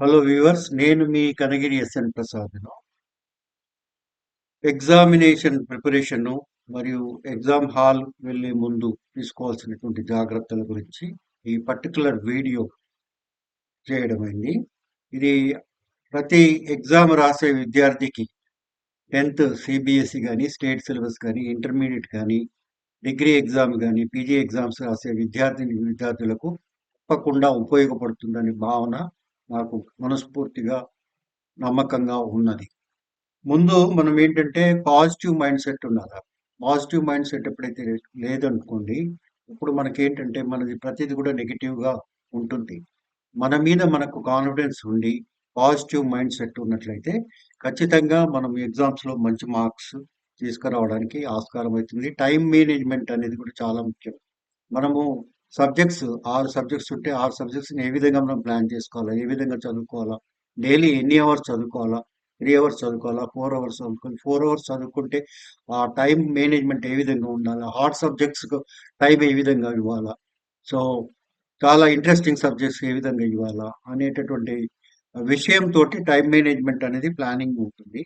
Hello viewers నేను మీ Kanagiri SN ప్రసాద్ను. ఎగ్జామినేషన్ ప్రిపరేషన్ మరియు ఎగ్జామ్ హాల్ వెళ్ళే ముందు తీసుకోవాల్సినటువంటి జాగ్రత్తల గురించి ఈ పర్టికులర్ వీడియో చేయడమైంది ఇది ప్రతి ఎగ్జామ్ రాసే విద్యార్థికి టెన్త్ సిబిఎస్ఈ కానీ స్టేట్ సిలబస్ కానీ ఇంటర్మీడియట్ కానీ డిగ్రీ ఎగ్జామ్ కానీ పీజీ ఎగ్జామ్స్ రాసే విద్యార్థిని విద్యార్థులకు తప్పకుండా ఉపయోగపడుతుందనే భావన నాకు మనస్ఫూర్తిగా నమ్మకంగా ఉన్నది. ముందు మనం ఏంటంటే పాజిటివ్ మైండ్ సెట్ ఉండాలి. పాజిటివ్ మైండ్ సెట్ ఎప్పుడైతే లేదనుకోండి ఇప్పుడు మనకేంటంటే మనది ప్రతిది కూడా నెగిటివ్గా ఉంటుంది. మన మీద మనకు కాన్ఫిడెన్స్ ఉండి పాజిటివ్ మైండ్ సెట్ ఉన్నట్లయితే ఖచ్చితంగా మనం ఎగ్జామ్స్లో మంచి మార్క్స్ తీసుకురావడానికి ఆస్కారం అవుతుంది. టైం మేనేజ్మెంట్ అనేది కూడా చాలా ముఖ్యం. మనము సబ్జెక్ట్స్ ఆరు సబ్జెక్ట్స్ ఉంటే ఆరు సబ్జెక్ట్స్ని ఏ విధంగా మనం ప్లాన్ చేసుకోవాలా? ఏ విధంగా చదువుకోవాలా? డైలీ ఎన్ని అవర్స్ చదువుకోవాలా? త్రీ అవర్స్ చదువుకోవాలా? ఫోర్ అవర్స్ చదువుకోవాలి? ఫోర్ అవర్స్ చదువుకుంటే ఆ టైం మేనేజ్మెంట్ ఏ విధంగా ఉండాలా? హార్డ్ సబ్జెక్ట్స్ టైం ఏ విధంగా ఇవ్వాలా? సో చాలా ఇంట్రెస్టింగ్ సబ్జెక్ట్స్ ఏ విధంగా ఇవ్వాలా? అనేటటువంటి విషయంతో టైం మేనేజ్మెంట్ అనేది ప్లానింగ్ ఉంటుంది.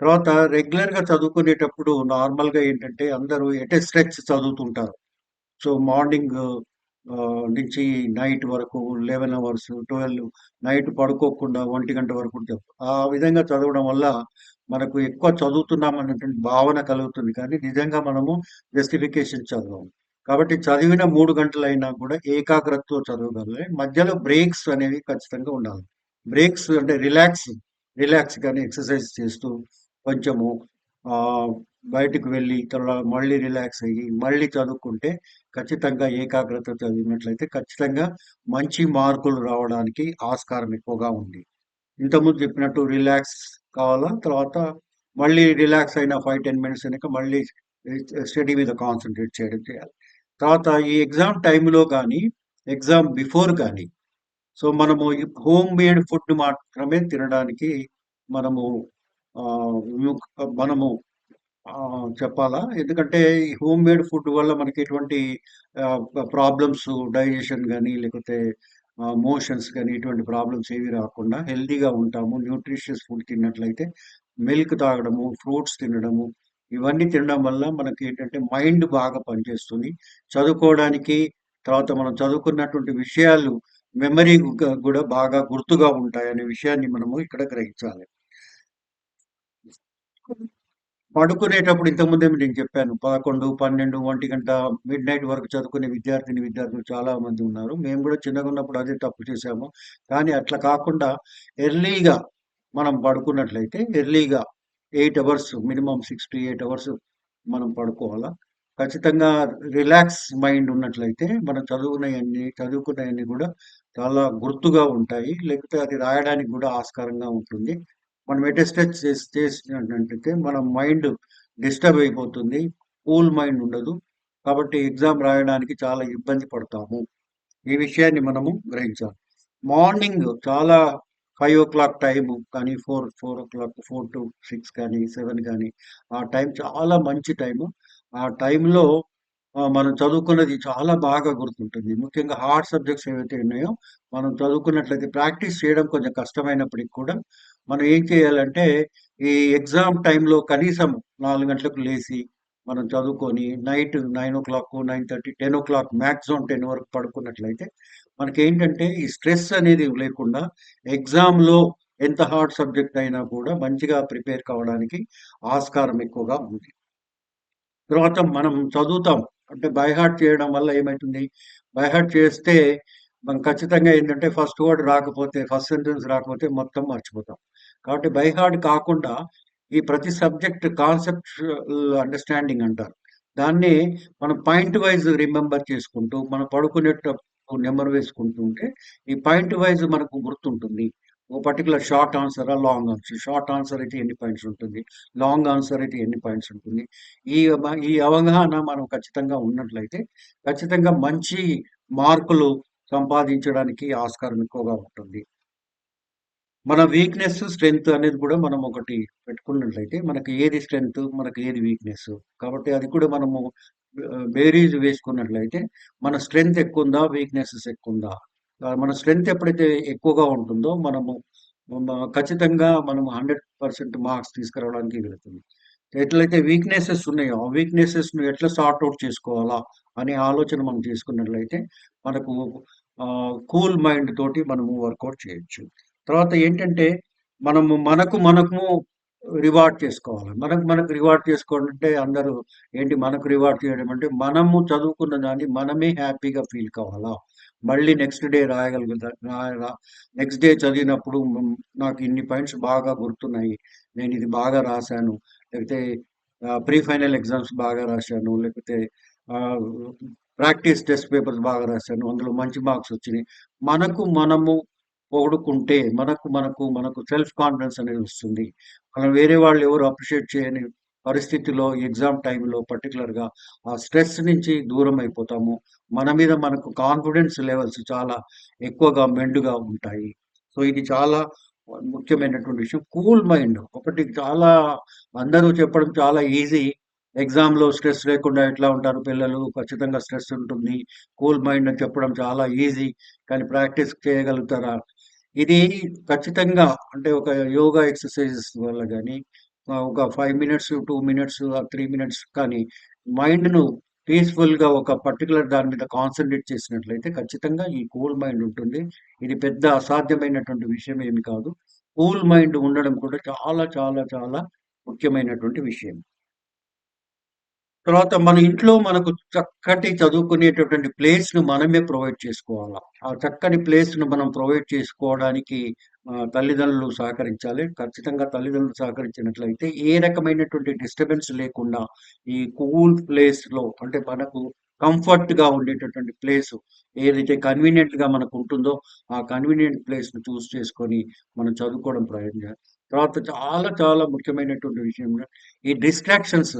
తర్వాత రెగ్యులర్గా చదువుకునేటప్పుడు నార్మల్గా ఏంటంటే అందరూ ఎట్ స్ట్రెచ్ చదువుతుంటారు. సో మార్నింగ్ నుంచి నైట్ వరకు లెవెన్ అవర్స్ ట్వెల్వ్ నైట్ పడుకోకుండా ఒంటి గంట వరకు ఆ విధంగా చదవడం వల్ల మనకు ఎక్కువ చదువుతున్నాం అనేటువంటి భావన కలుగుతుంది. కానీ నిజంగా మనము జస్టిఫికేషన్ చదవం. కాబట్టి చదివిన మూడు గంటలైనా కూడా ఏకాగ్రతతో చదవగలగాలి. మధ్యలో బ్రేక్స్ అనేవి ఖచ్చితంగా ఉండాలి. బ్రేక్స్ అంటే రిలాక్స్ రిలాక్స్ కానీ ఎక్సర్సైజ్ చేస్తూ కొంచెము బయటకు వెళ్ళి తర్వాత మళ్ళీ రిలాక్స్ అయ్యి మళ్ళీ చదువుకుంటే ఖచ్చితంగా ఏకాగ్రత చదివినట్లయితే ఖచ్చితంగా మంచి మార్కులు రావడానికి ఆస్కారం ఎక్కువగా ఉంది. ఇంతకుముందు చెప్పినట్టు రిలాక్స్ కావాలా? తర్వాత మళ్ళీ రిలాక్స్ అయిన ఫైవ్ టెన్ మినిట్స్ అయినాక మళ్ళీ స్టడీ మీద కాన్సన్ట్రేట్ చేయడం చేయాలి. తర్వాత ఈ ఎగ్జామ్ టైంలో కానీ ఎగ్జామ్ బిఫోర్ కానీ సో మనము హోమ్ మేడ్ ఫుడ్ మాత్రమే తినడానికి మనము మనము చెప్పాలా? ఎందుకంటే ఈ హోమ్ మేడ్ ఫుడ్ వల్ల మనకి ఎటువంటి ప్రాబ్లమ్స్ డైజెషన్ కానీ లేకపోతే మోషన్స్ కానీ ఇటువంటి ప్రాబ్లమ్స్ ఏవి రాకుండా హెల్దీగా ఉంటాము. న్యూట్రిషియస్ ఫుడ్ తిన్నట్లయితే మిల్క్ తాగడము ఫ్రూట్స్ తినడము ఇవన్నీ తినడం వల్ల మనకి ఏంటంటే మైండ్ బాగా పనిచేస్తుంది. చదువుకోవడానికి తర్వాత మనం చదువుకున్నటువంటి విషయాలు మెమరీ కూడా బాగా గుర్తుగా ఉంటాయి అనే విషయాన్ని మనము ఇక్కడ గ్రహించాలి. పడుకునేటప్పుడు ఇంతకుముందే నేను చెప్పాను పదకొండు పన్నెండు ఒంటి గంట మిడ్ నైట్ వరకు చదువుకునే విద్యార్థిని విద్యార్థులు చాలా మంది ఉన్నారు. మేము కూడా చిన్నగా ఉన్నప్పుడు అదే తప్పు చేసాము కానీ అట్లా కాకుండా ఎర్లీగా మనం పడుకున్నట్లయితే ఎర్లీగా eight hours minimum six to eight hours మనం పడుకోవాలా. ఖచ్చితంగా రిలాక్స్ మైండ్ ఉన్నట్లయితే మనం చదువుకునేవన్నీ చదువుకునేవన్నీ కూడా చాలా గుర్తుగా ఉంటాయి. లేకపోతే అది రాయడానికి కూడా ఆస్కారంగా ఉంటుంది. మనం ఎటెస్టెచ్ చేసినట్లయితే మన మైండ్ డిస్టర్బ్ అయిపోతుంది. కూల్ మైండ్ ఉండదు. కాబట్టి ఎగ్జామ్ రాయడానికి చాలా ఇబ్బంది పడతాము. ఈ విషయాన్ని మనము గ్రహించాలి. మార్నింగ్ చాలా ఫైవ్ ఓ క్లాక్ టైం కానీ four four o'clock four to six కానీ సెవెన్ కానీ ఆ టైం చాలా మంచి టైము. ఆ టైంలో మనం చదువుకున్నది చాలా బాగా గుర్తుంటుంది. ముఖ్యంగా హార్డ్ సబ్జెక్ట్స్ ఏవైతే ఉన్నాయో మనం చదువుకున్నట్లయితే ప్రాక్టీస్ చేయడం కొంచెం కష్టమైనప్పటికి కూడా మనం ఏం చేయాలంటే ఈ ఎగ్జామ్ టైంలో కనీసం నాలుగు గంటలకు లేచి మనం చదువుకొని night nine o'clock nine thirty ten o'clock maximum ten వరకు పడుకున్నట్లయితే మనకి ఏంటంటే ఈ స్ట్రెస్ అనేది లేకుండా ఎగ్జామ్లో ఎంత హార్డ్ సబ్జెక్ట్ అయినా కూడా మంచిగా ప్రిపేర్ కావడానికి ఆస్కారం ఎక్కువగా ఉంది. తర్వాత మనం చదువుతాం. అంటే బైహార్ట్ చేయడం వల్ల ఏమవుతుంది బైహార్ట్ చేస్తే మనం ఖచ్చితంగా ఏంటంటే ఫస్ట్ వర్డ్ రాకపోతే ఫస్ట్ సెంటెన్స్ రాకపోతే మొత్తం మర్చిపోతాం. కాబట్టి బైహార్డ్ కాకుండా ఈ ప్రతి సబ్జెక్ట్ కాన్సెప్ట్ అండర్స్టాండింగ్ అంటారు. దాన్ని మనం పాయింట్ వైజ్ రిమెంబర్ చేసుకుంటూ మనం పడుకునేటప్పుడు నెంబర్ వేసుకుంటూ ఉంటే ఈ పాయింట్ వైజ్ మనకు గుర్తుంటుంది. ఒక పర్టికులర్ షార్ట్ ఆన్సరా లాంగ్ ఆన్సర్? షార్ట్ ఆన్సర్ అయితే ఎన్ని పాయింట్స్ ఉంటుంది? లాంగ్ ఆన్సర్ అయితే ఎన్ని పాయింట్స్ ఉంటుంది? ఈ ఈ అవగాహన మనం ఖచ్చితంగా ఉన్నట్లయితే ఖచ్చితంగా మంచి మార్కులు సంపాదించడానికి ఆస్కారం ఎక్కువగా ఉంటుంది. మన వీక్నెస్ స్ట్రెంగ్త్ అనేది కూడా మనం ఒకటి పెట్టుకున్నట్లయితే మనకి ఏది స్ట్రెంగ్త్ మనకి ఏది వీక్నెస్ కాబట్టి అది కూడా మనము బేరీజ్ వేసుకున్నట్లయితే మన స్ట్రెంగ్త్ ఎక్కువ ఉందా వీక్నెసెస్ ఎక్కువ ఉందా మన స్ట్రెంత్ ఎప్పుడైతే ఎక్కువగా ఉంటుందో మనము ఖచ్చితంగా మనం 100% మార్క్స్ తీసుకురావడానికి వెళ్తుంది. ఎట్లయితే వీక్‌నెసెస్ ఉన్నాయో, ఆ వీక్‌నెసెస్‌ని ఎట్లా సార్ట్ అవుట్ చేసుకోవాలా అనే ఆలోచన మనం చేసుకున్నట్లయితే మనకు కూల్ మైండ్ తోటి మనము వర్కౌట్ చేయొచ్చు. తర్వాత ఏంటంటే మనము మనకు మనము రివార్డ్ చేసుకోవాలి. మనకు మనకు రివార్డ్ చేసుకోవడం అంటే అందరూ ఏంటి మనకు రివార్డ్ చేయడం అంటే మనము చదువుకున్న దాన్ని మనమే హ్యాపీగా ఫీల్ కావాలా? మళ్ళీ నెక్స్ట్ డే రాయగలుగుతా నెక్స్ట్ డే చదివినప్పుడు నాకు ఇన్ని పాయింట్స్ బాగా గుర్తున్నాయి. నేను ఇది బాగా రాశాను లేకపోతే ప్రీ ఫైనల్ ఎగ్జామ్స్ బాగా రాశాను. లేకపోతే ప్రాక్టీస్ టెస్ట్ పేపర్స్ బాగా రాశాను. అందులో మంచి మార్క్స్ వచ్చినాయి. మనకు మనము పొగుడుకుంటే మనకు మనకు మనకు సెల్ఫ్ కాన్ఫిడెన్స్ అనేది వస్తుంది. మనం వేరే వాళ్ళు ఎవరు అప్రిషియేట్ చేయని పరిస్థితిలో ఎగ్జామ్ టైంలో పర్టికులర్గా ఆ స్ట్రెస్ నుంచి దూరం అయిపోతాము. మన మీద మనకు కాన్ఫిడెన్స్ లెవెల్స్ చాలా ఎక్కువగా మెండుగా ఉంటాయి. సో, ఇది చాలా ముఖ్యమైనటువంటి విషయం. కూల్ మైండ్ ఒకటి చాలా అందరూ చెప్పడం చాలా ఈజీ. ఎగ్జామ్‌లో స్ట్రెస్ లేకుండా ఎట్లా ఉంటారు పిల్లలు? ఖచ్చితంగా స్ట్రెస్ ఉంటుంది. కూల్ మైండ్ అని చెప్పడం చాలా ఈజీ. కానీ ప్రాక్టీస్ చేయగలుగుతారా? ఇది ఖచ్చితంగా అంటే ఒక యోగా ఎక్సర్‌సైజెస్ వల్ల కానీ ఒక five minutes, two minutes three minutes కానీ మైండ్‌ను పీస్‌ఫుల్‌గా ఒక పర్టికులర్ దాని మీద కాన్సన్ట్రేట్ చేసినట్లయితే ఖచ్చితంగా ఈ కూల్ మైండ్ ఉంటుంది. ఇది పెద్ద అసాధ్యమైనటువంటి విషయం ఏమి కాదు. కూల్ మైండ్ ఉండడం కూడా చాలా చాలా చాలా ముఖ్యమైనటువంటి విషయం. తర్వాత మన ఇంట్లో మనకు చక్కటి చదువుకునేటటువంటి ప్లేస్‌ను మనమే ప్రొవైడ్ చేసుకోవాలా. ఆ చక్కని ప్లేస్‌ను మనం ప్రొవైడ్ చేసుకోవడానికి తల్లిదండ్రులు సహకరించాలి. ఖచ్చితంగా తల్లిదండ్రులు సహకరించినట్లయితే ఏ రకమైనటువంటి డిస్టర్బెన్స్ లేకుండా ఈ కూల్ ప్లేస్‌లో అంటే మనకు కంఫర్ట్‌గా ఉండేటటువంటి ప్లేసు ఏదైతే కన్వీనియంట్‌గా మనకు ఉంటుందో, ఆ కన్వీనియంట్ ప్లేస్ను చూస్ చేసుకొని మనం చదువుకోవడం ప్రయత్నం తర్వాత చాలా చాలా ముఖ్యమైనటువంటి విషయం ఈ డిస్ట్రాక్షన్స్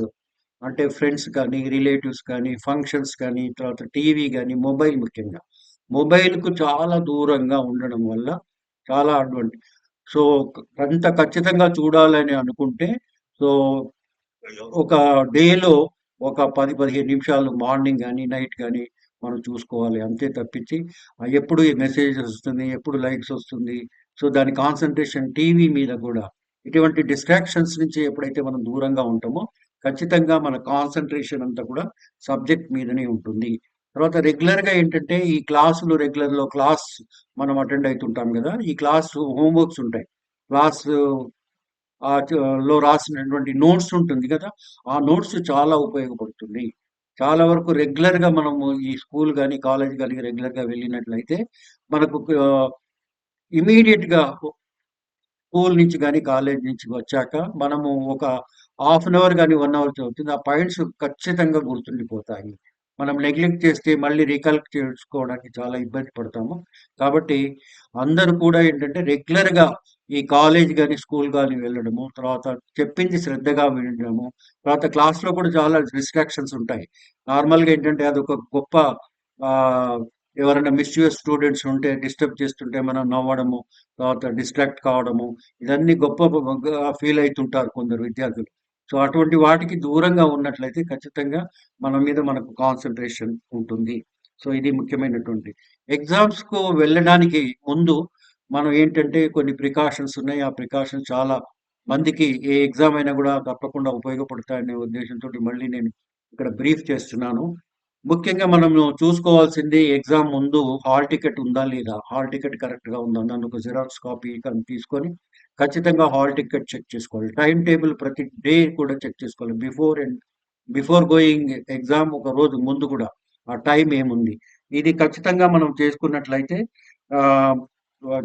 అంటే ఫ్రెండ్స్ కానీ, రిలేటివ్స్ కానీ, ఫంక్షన్స్ కానీ, తర్వాత టీవీ కానీ మొబైల్ ముఖ్యంగా. మొబైల్‌కు చాలా దూరంగా ఉండడం వల్ల చాలా అడ్వాంటేజ్ సో, అంత ఖచ్చితంగా చూడాలని అనుకుంటే సో, ఒక డేలో ఒక 10, 15 నిమిషాలు మార్నింగ్ కానీ నైట్ కానీ మనం చూసుకోవాలి. అంతే తప్పించి ఎప్పుడు ఈ మెసేజెస్ వస్తుంది, ఎప్పుడు లైక్స్ వస్తుంది. సో, దాని కాన్సన్ట్రేషన్ టీవీ మీద కూడా ఇటువంటి డిస్ట్రాక్షన్స్ నుంచి ఎప్పుడైతే మనం దూరంగా ఉంటామో ఖచ్చితంగా మన కాన్సన్ట్రేషన్ అంతా కూడా సబ్జెక్ట్ మీదనే ఉంటుంది. తర్వాత రెగ్యులర్‌గా ఏంటంటే ఈ క్లాసులు రెగ్యులర్‌లో క్లాస్ మనం అటెండ్ అవుతుంటాం కదా ఈ క్లాస్ హోంవర్క్స్ ఉంటాయి. క్లాస్లో రాసినటువంటి నోట్స్ ఉంటుంది కదా ఆ నోట్స్ చాలా ఉపయోగపడుతుంది. చాలా వరకు రెగ్యులర్‌గా మనము ఈ స్కూల్ కానీ కాలేజ్ కానీ రెగ్యులర్‌గా వెళ్ళినట్లయితే మనకు ఇమీడియట్గా స్కూల్ నుంచి కానీ కాలేజ్ నుంచి వచ్చాక మనము ఒక హాఫ్ అన్ అవర్ గాని, 1 అవర్ చదువుతుంది. ఆ పాయింట్స్ ఖచ్చితంగా గుర్తుండిపోతాయి. మనం నెగ్లెక్ట్ చేస్తే మళ్ళీ రీకలెక్ట్ చేసుకోవడానికి చాలా ఇబ్బంది పడతాము. కాబట్టి అందరూ కూడా ఏంటంటే రెగ్యులర్‌గా ఈ కాలేజ్ కానీ స్కూల్ కానీ వెళ్ళడము, తర్వాత చెప్పింది శ్రద్ధగా వినడము, తర్వాత క్లాస్‌లో కూడా చాలా డిస్ట్రాక్షన్స్ ఉంటాయి. నార్మల్‌గా ఏంటంటే అదొక గొప్ప ఎవరైనా మిస్యూస్ స్టూడెంట్స్ ఉంటే డిస్టర్బ్ చేస్తుంటే మనం నవ్వడము, తర్వాత డిస్ట్రాక్ట్ కావడము, ఇదన్నీ గొప్ప ఫీల్ అవుతుంటారు కొందరు విద్యార్థులు. సో, అటువంటి వాటికి దూరంగా ఉన్నట్లయితే ఖచ్చితంగా మన మీద మనకు కాన్సన్ట్రేషన్ ఉంటుంది. సో, ఇది ముఖ్యమైనటువంటి. ఎగ్జామ్స్‌కు వెళ్ళడానికి ముందు మనం ఏంటంటే కొన్ని ప్రికాషన్స్ ఉన్నాయి. ఆ ప్రికాషన్స్ చాలా మందికి ఏ ఎగ్జామ్ అయినా కూడా తప్పకుండా ఉపయోగపడతాయనే ఉద్దేశంతో మళ్ళీ నేను ఇక్కడ బ్రీఫ్ చేస్తున్నాను. ముఖ్యంగా మనము చూసుకోవాల్సింది ఎగ్జామ్ ముందు హాల్ టికెట్ ఉందా? లేదా? హాల్ టికెట్ కరెక్ట్‌గా ఉందా? నన్ను ఒక జిరాక్స్ కాపీ తీసుకొని ఖచ్చితంగా హాల్ టికెట్ చెక్ చేసుకోవాలి. టైం టేబుల్ ప్రతి డే కూడా చెక్ చేసుకోవాలి. Before and before going exam ఒక రోజు ముందు కూడా ఆ టైం ఏముంది? ఇది ఖచ్చితంగా మనం చేసుకున్నట్లయితే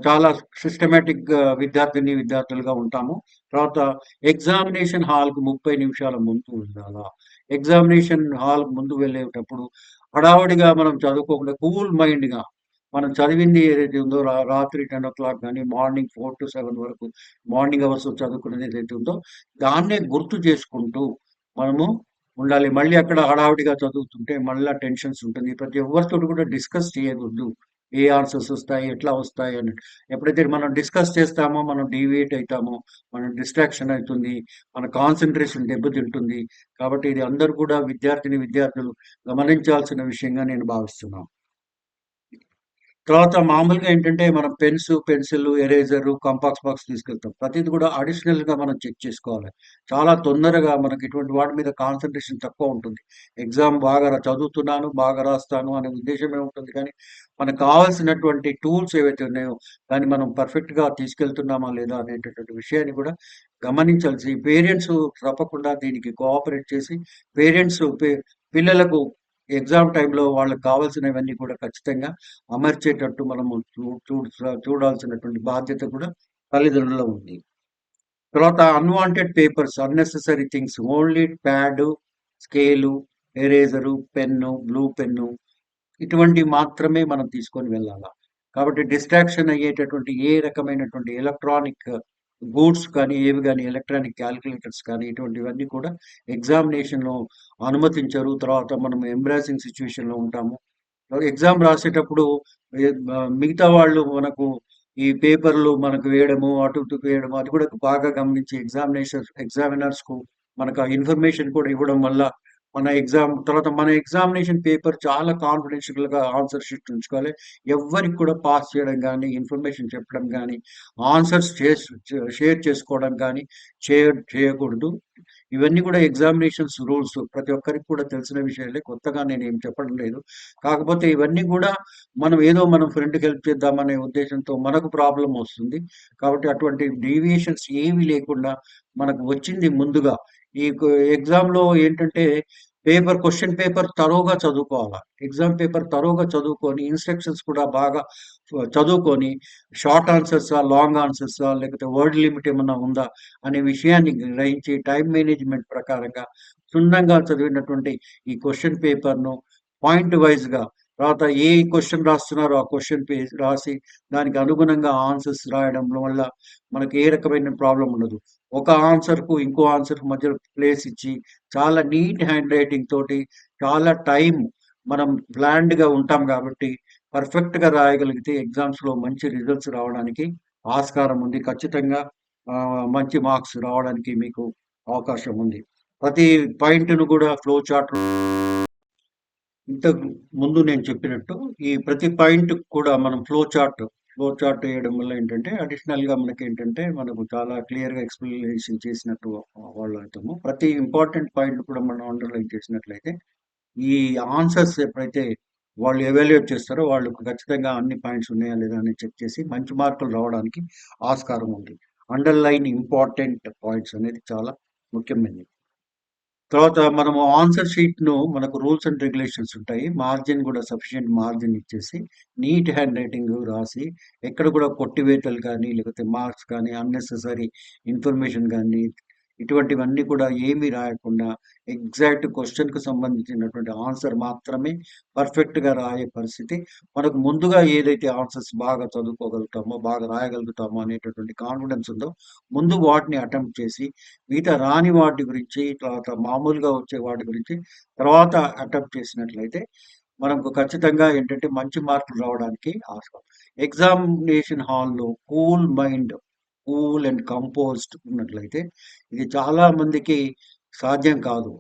చాలా సిస్టమేటిక్ విద్యార్థిని, విద్యార్థులుగా ఉంటాము. తర్వాత ఎగ్జామినేషన్ హాల్కు ముప్పై నిమిషాల ముందు వెళ్ళాలా? ఎగ్జామినేషన్ హాల్ ముందు వెళ్ళేటప్పుడు హడావడిగా మనం చదువుకోకుండా కూల్ మైండ్‌గా మనం చదివింది ఏదైతే ఉందో రా రాత్రి 10:00 గాని, మార్నింగ్ 4-7 వరకు మార్నింగ్ అవర్స్ చదువుకున్నది ఏదైతే ఉందో దాన్నే గుర్తు చేసుకుంటూ మనము ఉండాలి. మళ్ళీ అక్కడ హడావుడిగా చదువుతుంటే మళ్ళీ టెన్షన్స్ ఉంటుంది. ప్రతి ఒక్కరితో కూడా డిస్కస్ చేయకూడదు. ఏ ఆన్సర్స్ వస్తాయి? ఎట్లా వస్తాయి? అని. ఎప్పుడైతే మనం డిస్కస్ చేస్తామో మనం డీవియేట్ అవుతామో మనం డిస్ట్రాక్షన్ అవుతుంది మన కాన్సన్ట్రేషన్ దెబ్బతింటుంది. కాబట్టి ఇది అందరూ కూడా విద్యార్థిని, విద్యార్థులు గమనించాల్సిన విషయంగా నేను భావిస్తున్నాను. తర్వాత మామూలుగా ఏంటంటే మనం pens, pencil, eraser, compass box తీసుకెళ్తాం. ప్రతిదీ కూడా అడిషనల్‌గా మనం చెక్ చేసుకోవాలి. చాలా తొందరగా మనకి ఇటువంటి వాటి మీద కాన్సన్ట్రేషన్ తక్కువ ఉంటుంది. ఎగ్జామ్ బాగా చదువుతున్నాను, బాగా రాస్తాను అనే ఉద్దేశమే ఉంటుంది కానీ, మనకు కావాల్సినటువంటి టూల్స్ ఏవైతే ఉన్నాయో, దాన్ని మనం పర్ఫెక్ట్‌గా తీసుకెళ్తున్నామా లేదా అనేటటువంటి విషయాన్ని కూడా గమనించాల్సి పేరెంట్స్ తప్పకుండా దీనికి కోఆపరేట్ చేసి, పేరెంట్స్ పిల్లలకు ఎగ్జామ్ టైంలో వాళ్ళకి కావాల్సినవన్నీ కూడా ఖచ్చితంగా అమర్చేటట్టు మనము చూ చూడాల్సినటువంటి బాధ్యత కూడా తల్లిదండ్రుల ఉంది. తర్వాత unwanted papers, unnecessary things only pad, scale, eraser, pen, blue pen ఇటువంటివి మాత్రమే మనం తీసుకొని వెళ్ళాలా. కాబట్టి డిస్ట్రాక్షన్ అయ్యేటటువంటి ఏ రకమైనటువంటి ఎలక్ట్రానిక్ గూడ్స్ కానీ, ఏవి కానీ ఎలక్ట్రానిక్ క్యాలిక్యులేటర్స్ కానీ ఇటువంటివన్నీ కూడా ఎగ్జామినేషన్‌లో అనుమతించరు. తర్వాత మనం ఎంబ్రాసింగ్ సిచ్యువేషన్లో ఉంటాము. ఎగ్జామ్ రాసేటప్పుడు మిగతా వాళ్ళు మనకు ఈ పేపర్‌లు మనకు వేయడము, అటు ఇటు వేయడము అది కూడా బాగా గమనించి ఎగ్జామినేషన్ ఎగ్జామినర్స్‌కు మనకు ఆ ఇన్ఫర్మేషన్ కూడా ఇవ్వడం వల్ల మన ఎగ్జామ్ తర్వాత మన ఎగ్జామినేషన్ పేపర్ చాలా కాన్ఫిడెన్షియల్‌గా ఆన్సర్ షీట్ ఉంచుకోవాలి. ఎవ్వరికి కూడా పాస్ చేయడం కానీ ఇన్ఫర్మేషన్ చెప్పడం కానీ ఆన్సర్స్ చే షేర్ చేసుకోవడం కానీ చేయ చేయకూడదు. ఇవన్నీ కూడా ఎగ్జామినేషన్స్ రూల్స్. ప్రతి ఒక్కరికి కూడా తెలిసిన విషయాలే. కొత్తగా నేనేం చెప్పడం లేదు. కాకపోతే ఇవన్నీ కూడా మనం ఏదో మనం ఫ్రెండ్‌కి హెల్ప్ చేద్దామనే ఉద్దేశంతో మనకు ప్రాబ్లం వస్తుంది. కాబట్టి అటువంటి డీవియేషన్స్ ఏవి లేకుండా మనకు వచ్చింది ముందుగా ఈ ఎగ్జామ్ ఎగ్జామ్‌లో ఏంటంటే పేపర్ క్వశ్చన్ పేపర్ తరోగా చదువుకోవాలా. ఎగ్జామ్ పేపర్ తరోగా చదువుకొని ఇన్‌స్ట్రక్షన్స్ కూడా బాగా చదువుకొని షార్ట్ ఆన్సర్సా, లాంగ్ ఆన్సర్సా లేకపోతే వర్డ్ లిమిట్ ఏమన్నా ఉందా అనే విషయాన్ని గ్రహించి టైం మేనేజ్‌మెంట్ ప్రకారంగా క్షుణ్ణంగా చదివినటువంటి ఈ క్వశ్చన్ పేపర్‌ను పాయింట్ వైజ్గా తర్వాత ఏ క్వశ్చన్ రాస్తున్నారో ఆ క్వశ్చన్ పే రాసి దానికి అనుగుణంగా ఆన్సర్స్ రాయడం వల్ల మనకి ఏ రకమైన ప్రాబ్లం ఉండదు. ఒక ఆన్సర్‌కు ఇంకో ఆన్సర్‌కు మధ్యలో ప్లేస్ ఇచ్చి చాలా నీట్ హ్యాండ్ రైటింగ్ తోటి చాలా టైం మనం బ్లాండ్గా ఉంటాం కాబట్టి పర్ఫెక్ట్‌గా రాయగలిగితే ఎగ్జామ్స్‌లో మంచి రిజల్ట్స్ రావడానికి ఆస్కారం ఉంది. ఖచ్చితంగా మంచి మార్క్స్ రావడానికి మీకు అవకాశం ఉంది. ప్రతి పాయింట్‌ను కూడా ఫ్లో చార్ట్‌లో ఇంతకు ముందు నేను చెప్పినట్టు ఈ ప్రతి పాయింట్ కూడా మనం ఫ్లో చార్ట్, ఫ్లో చార్ట్ వేయడం వల్ల ఏంటంటే అడిషనల్‌గా మనకి ఏంటంటే మనకు చాలా క్లియర్‌గా ఎక్స్‌ప్లనేషన్ చేసినట్టు వాళ్ళు అవుతాము ప్రతి ఇంపార్టెంట్ పాయింట్ కూడా మనం అండర్‌లైన్ చేసినట్లయితే ఈ ఆన్సర్స్ ఎప్పుడైతే వాళ్ళు ఎవాల్యుయేట్ చేస్తారో వాళ్ళకు ఖచ్చితంగా అన్ని పాయింట్స్ ఉన్నాయా లేదా అని చెక్ చేసి మంచి మార్కులు రావడానికి ఆస్కారం ఉంది. అండర్‌లైన్ ఇంపార్టెంట్ పాయింట్స్ అనేది చాలా ముఖ్యమైనది. తర్వాత మనము ఆన్సర్ షీట్‌ను మనకు రూల్స్ అండ్ రెగ్యులేషన్స్ ఉంటాయి. మార్జిన్ కూడా సఫిషియెంట్ మార్జిన్ ఇచ్చేసి నీట్ హ్యాండ్ రైటింగ్ రాసి ఎక్కడ కూడా కొట్టివేతలు కానీ లేకపోతే మార్క్స్ కానీ, అన్నెసెసరీ ఇన్ఫర్మేషన్ కానీ ఇటువంటివన్నీ కూడా ఏమీ రాయకుండా ఎగ్జాక్ట్ క్వశ్చన్కు సంబంధించినటువంటి ఆన్సర్ మాత్రమే పర్ఫెక్ట్‌గా రాయే పరిస్థితి మనకు ముందుగా ఏదైతే ఆన్సర్స్ బాగా చదువుకోగలుగుతామో, బాగా రాయగలుగుతామో అనేటటువంటి కాన్ఫిడెన్స్ ఉందో ముందు వాటిని అటెంప్ట్ చేసి మిగతా రాని వాటి గురించి తర్వాత మామూలుగా వచ్చే వాటి గురించి తర్వాత అటెంప్ట్ చేసినట్లయితే మనకు ఖచ్చితంగా ఏంటంటే మంచి మార్కులు రావడానికి ఆస్కారం. ఎగ్జామినేషన్ హాల్‌లో cool mind, cool and composed ఉన్నట్లయితే ఇది చాలా మందికి సాధ్యం కాదు.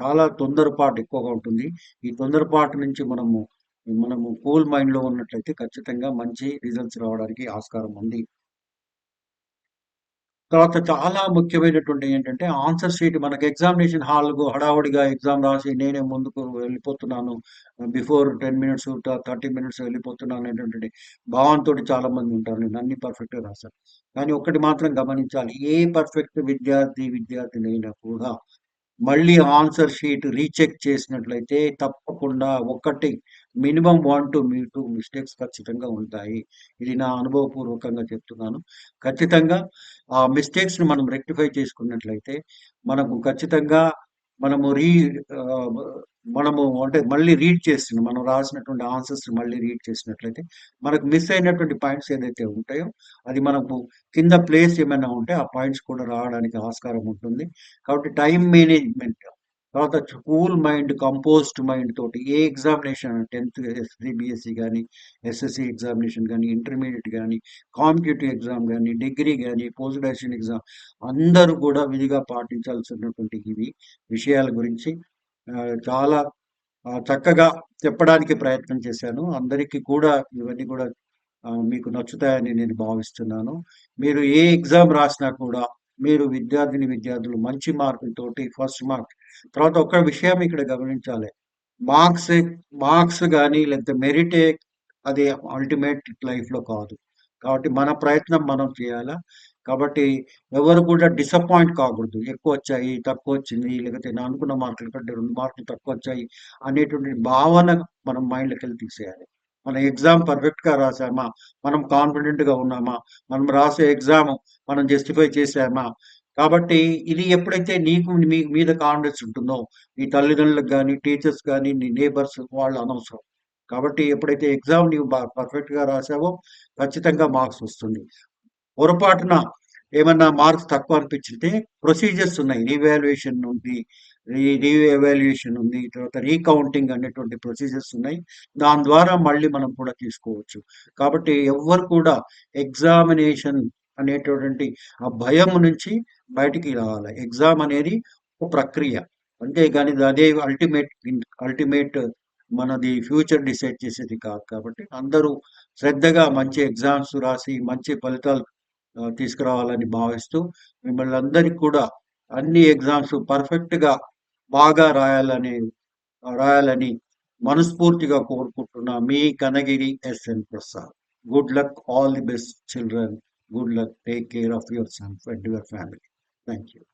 చాలా తొందరపాటు ఎక్కువగా ఉంటుంది. ఈ తొందరపాటు నుంచి మనము, మనము కూల్ మైండ్‌లో ఉన్నట్లయితే ఖచ్చితంగా మంచి రిజల్ట్స్ రావడానికి ఆస్కారం ఉంది. తర్వాత చాలా ముఖ్యమైనటువంటి ఏంటంటే ఆన్సర్ షీట్ మనకు ఎగ్జామినేషన్ హాల్‌కు హడావుడిగా ఎగ్జామ్ రాసి నేనే ముందుకు వెళ్ళిపోతున్నాను. బిఫోర్ 10 మినిట్స్ థర్టీ మినిట్స్ వెళ్ళిపోతున్నాను అనేటువంటి చాలా మంది ఉంటారు. నేను అన్ని పర్ఫెక్ట్‌గా రాశాను. కానీ ఒక్కటి మాత్రం గమనించాలి. ఏ పర్ఫెక్ట్ విద్యార్థి, విద్యార్థినైనా కూడా మళ్ళీ ఆన్సర్ షీట్ రీచెక్ చేసినట్లయితే తప్పకుండా ఒకటి మినిమమ్ 1-2 మిస్టేక్స్ ఖచ్చితంగా ఉంటాయి. ఇది నా అనుభవపూర్వకంగా చెప్తున్నాను. ఖచ్చితంగా ఆ మిస్టేక్స్‌ని మనం రెక్టిఫై చేసుకున్నట్లయితే మనకు ఖచ్చితంగా మనము రీ మనము అంటే మళ్ళీ రీడ్ చేసిన మనం రాసినటువంటి ఆన్సర్స్‌ని మళ్ళీ రీడ్ చేసినట్లయితే మనకు మిస్ అయినటువంటి పాయింట్స్ ఏదైతే ఉంటాయో అది మనకు కింద ప్లేస్ ఏమైనా ఉంటే ఆ పాయింట్స్ కూడా రావడానికి ఆస్కారం ఉంటుంది. కాబట్టి టైం మేనేజ్‌మెంట్ తర్వాత కూల్ మైండ్, కంపోజ్డ్ మైండ్ తోటి ఏ ఎగ్జామినేషన్ 10థ్ ఎస్‌సీబీఎస్‌ఈ కానీ ఎస్ఎస్‌సీ ఎగ్జామినేషన్ కానీ ఇంటర్మీడియట్ కానీ కాంపిటేటివ్ ఎగ్జామ్ కానీ డిగ్రీ కానీ పోస్ట్ గ్రాడ్యుయేషన్ ఎగ్జామ్ అందరూ కూడా విధిగా పాటించాల్సినటువంటి ఇవి విషయాల గురించి చాలా చక్కగా చెప్పడానికి ప్రయత్నం చేశాను. అందరికీ కూడా ఇవన్నీ కూడా మీకు నచ్చుతాయని నేను భావిస్తున్నాను. మీరు ఏ ఎగ్జామ్ రాసినా కూడా మీరు విద్యార్థిని, విద్యార్థులు మంచి మార్కులతోటి ఫస్ట్ మార్క్ తర్వాత ఒక విషయం ఇక్కడ గమనించాలి. మార్క్స్ మార్క్స్ కానీ లేకపోతే మెరిటే అది అల్టిమేట్ లైఫ్‌లో కాదు. కాబట్టి మన ప్రయత్నం మనం చేయాలా. కాబట్టి ఎవరు కూడా డిసప్పాయింట్ కాకూడదు. ఎక్కువ వచ్చాయి తక్కువ వచ్చింది లేకపోతే నేను అనుకున్న మార్కుల కంటే రెండు మార్కులు తక్కువ వచ్చాయి అనేటువంటి భావన మనం మైండ్లోకి వెళ్ళి తీసేయాలి. మన ఎగ్జామ్ పర్ఫెక్ట్‌గా రాసామా? మనం కాన్ఫిడెంట్‌గా ఉన్నామా? మనం రాసే ఎగ్జామ్ మనం జస్టిఫై చేసామా? కాబట్టి ఇది ఎప్పుడైతే నీకు మీ మీద కాన్ఫిడెన్స్ ఉంటుందో, నీ తల్లిదండ్రులకు కానీ టీచర్స్ కానీ నీ నేబర్స్ వాళ్ళు అనవసరం. కాబట్టి ఎప్పుడైతే ఎగ్జామ్ నీవు పర్ఫెక్ట్‌గా రాసావో ఖచ్చితంగా మార్క్స్ వస్తుంది. పొరపాటున ఏమన్నా మార్క్స్ తక్కువ అనిపించితే ప్రొసీజర్స్ ఉన్నాయి. రీవాల్యుయేషన్ ఉంది. రీ ఎవాల్యుయేషన్ ఉంది. తర్వాత రీకౌంటింగ్ అనేటువంటి ప్రొసీజర్స్ ఉన్నాయి. దాని ద్వారా మళ్ళీ మనం కూడా తీసుకోవచ్చు. కాబట్టి ఎవ్వరు కూడా ఎగ్జామినేషన్ అనేటటువంటి ఆ భయం నుంచి బయటికి రావాలి. ఎగ్జామ్ అనేది ఒక ప్రక్రియ. అంతేగాని అదే అల్టిమేట్ అల్టిమేట్ మనది ఫ్యూచర్ డిసైడ్ చేసేది కాదు. కాబట్టి అందరూ శ్రద్ధగా మంచి ఎగ్జామ్స్ రాసి మంచి ఫలితాలు తీసుకురావాలని భావిస్తూ మిమ్మల్ని అందరికీ కూడా అన్ని ఎగ్జామ్స్ పర్ఫెక్ట్‌గా బాగా రాయాలని రాయాలని మనస్ఫూర్తిగా కోరుకుంటున్న మీ Kanagiri SN Prasad. Good luck. All the best children. Good luck. Take care of your self and your family. Thank you.